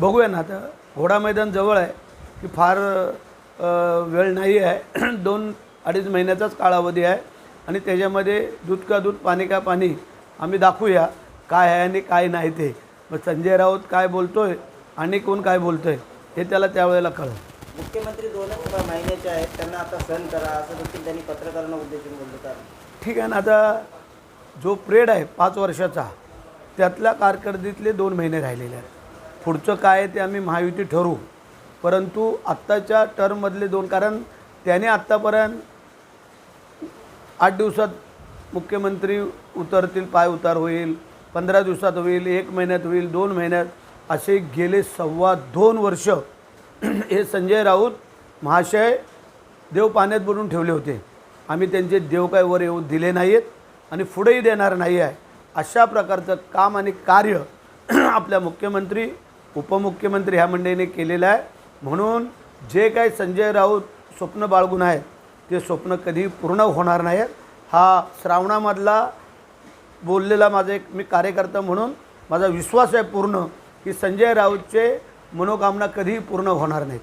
बघूया ना आता घोडा मैदान जवळ आहे की फार वेळ नाही आहे. दोन अडीच महिन्याचाच कालावधी आहे. आणि त्याच्यामध्ये दूध का दूध पाणी का पाणी आम्ही दाखवूया काय आहे आणि काय नाही ते. मग संजय राऊत काय बोलतोय आणि कोण काय बोलतोय हे त्याला त्यावेळेला कळलं. मुख्यमंत्री दोनच महिन्याचे आहेत त्यांना आता सहन करा असं देखील त्यांनी पत्रकारांना उद्देशून बोललं ठीक आहे ना आता जो प्रेड आहे पाच वर्षाचा त्यातल्या कारकिर्दीतले दोन महिने राहिलेले आहेत. पुढचं काय आहे ते आम्ही महायुती ठरवू. परंतु आत्ताच्या टर्ममधले दोन कारण त्याने आत्तापर्यंत आठ दिवसात मुख्यमंत्री उतरतील पाय उतार होईल पंधरा दिवसात होईल एक महिन्यात होईल दोन महिन्यात असे गेले सव्वा दोन वर्ष हे संजय राऊत महाशय देव पाण्यात बुडून ठेवले होते. आम्ही त्यांचे देव काय वर येऊ दिले नाही आहेत आणि पुढेही देणार नाही आहे अशा प्रकारचं काम आणि कार्य आपल्या मुख्यमंत्री उपमुख्यमंत्री ह्या मंडळीने केलेलं आहे. म्हणून जे काही संजय राऊत स्वप्न बाळगून आहेत ते स्वप्न कधी पूर्ण होणार नाहीत. हा श्रावणामधला बोललेला माझा एक मी कार्यकर्ता म्हणून माझा विश्वास आहे पूर्ण की संजय राऊतचे मनोकामना कधीही पूर्ण होणार नाहीत.